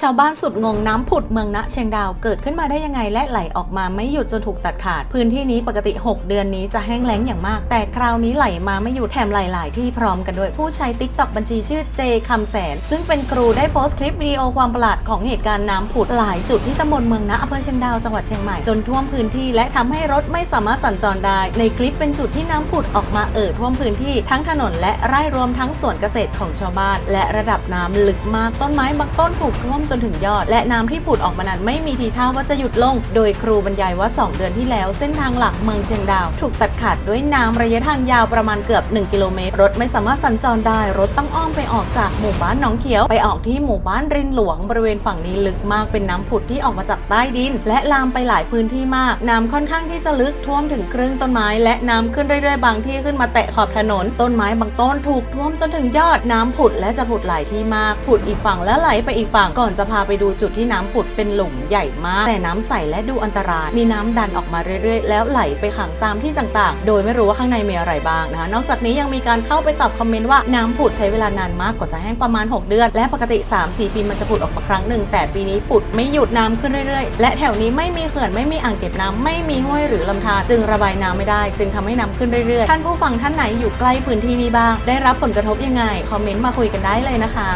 ชาวบ้านสุดงงน้ำผุดเมืองณเชียงดาวเกิดขึ้นมาได้ยังไงและไหลออกมาไม่หยุดจนถูกตัดขาด พื้นที่นี้ปกติ 6 เดือนนี้จะแห้งแล้งอย่างมาก แต่คราวนี้ไหลมาไม่หยุดแถมหลาย ๆ ที่พร้อมกันด้วยผู้ใช้ t ิ k t o k บัญชีชื่อเจคำแสน ซึ่งเป็นครูได้โพสต์คลิปวิดีโอความประหลาดของเหตุการณ์น้ำผุดหลายจุดที่ตำบลเมืองณอำเภอเชียงดาวจังหวัดเชียงใหม่จนท่วมพื้นที่และทำให้รถไม่สามารถสัญจรได้ ในคลิปเป็นจุดที่น้ำผุดออกมาเอ่อท่วมพื้นที่ทั้งถนนและไร่รวมทั้งสวนเกษตรของชาวบ้าน และระดับน้ำลึกมากต้นไม้บางต้นถูกท่วมจนถึงยอด และน้ำที่ผุดออกมานั้นไม่มีทีท่าว่าจะหยุดลง โดยครูบรรยายว่า 2 เดือนที่แล้วเส้นทางหลักเมืองเชียงดาว ถูกตัดขาดด้วยน้ำระยะทางยาวประมาณเกือบ 1 กิโลเมตร รถไม่สามารถสัญจรได้ รถต้องอ้อมไปออกจากหมู่บ้านหนองเขียว ไปออกที่หมู่บ้านรินหลวง บริเวณฝั่งนี้ลึกมากเป็นน้ำผุดที่ออกมาจากใต้ดิน และลามไปหลายพื้นที่มาก น้ำค่อนข้างที่จะลึกท่วมถึงครึ่งต้นไม้ และน้ำขึ้นเรื่อยๆ บางที่ขึ้นมาแตะขอบถนน ต้นไม้บางต้นถูกท่วมจนถึงยอดน้ำผุดและจะผุดหลายที่มากผุดอีกฝั่งและไหลไปอีกฝั่งก่อนจะพาไปดูจุดที่น้ำผุดเป็นหลุมใหญ่มาก แต่น้ำใสและดูอันตราย มีน้ำดันออกมาเรื่อยๆ แล้วไหลไปขังตามที่ต่างๆ โดยไม่รู้ว่าข้างในมีอะไรบ้างนะคะ นอกจากนี้ยังมีการเข้าไปตอบคอมเมนต์ว่าน้ำผุดใช้เวลานานมากกว่าจะแห้งประมาณ 6 เดือน และปกติ 3-4 ปีมันจะผุดออกมาครั้งหนึ่งแต่ปีนี้ผุดไม่หยุดน้ำขึ้นเรื่อยๆ และแถวนี้ไม่มีเขื่อนไม่มีอ่างเก็บน้ำไม่มีห้วยหรือลำธารจึงระบายน้ำไม่ได้ จึงทำให้น้ำขึ้นเรื่อยๆ ท่านผู้ฟังท่านไหนอยู่ใกล้พื้นที่นี้บ้าง ได้รับผลกระทบยังไง คอมเมนต์มาคุยกันได้เลยนะคะ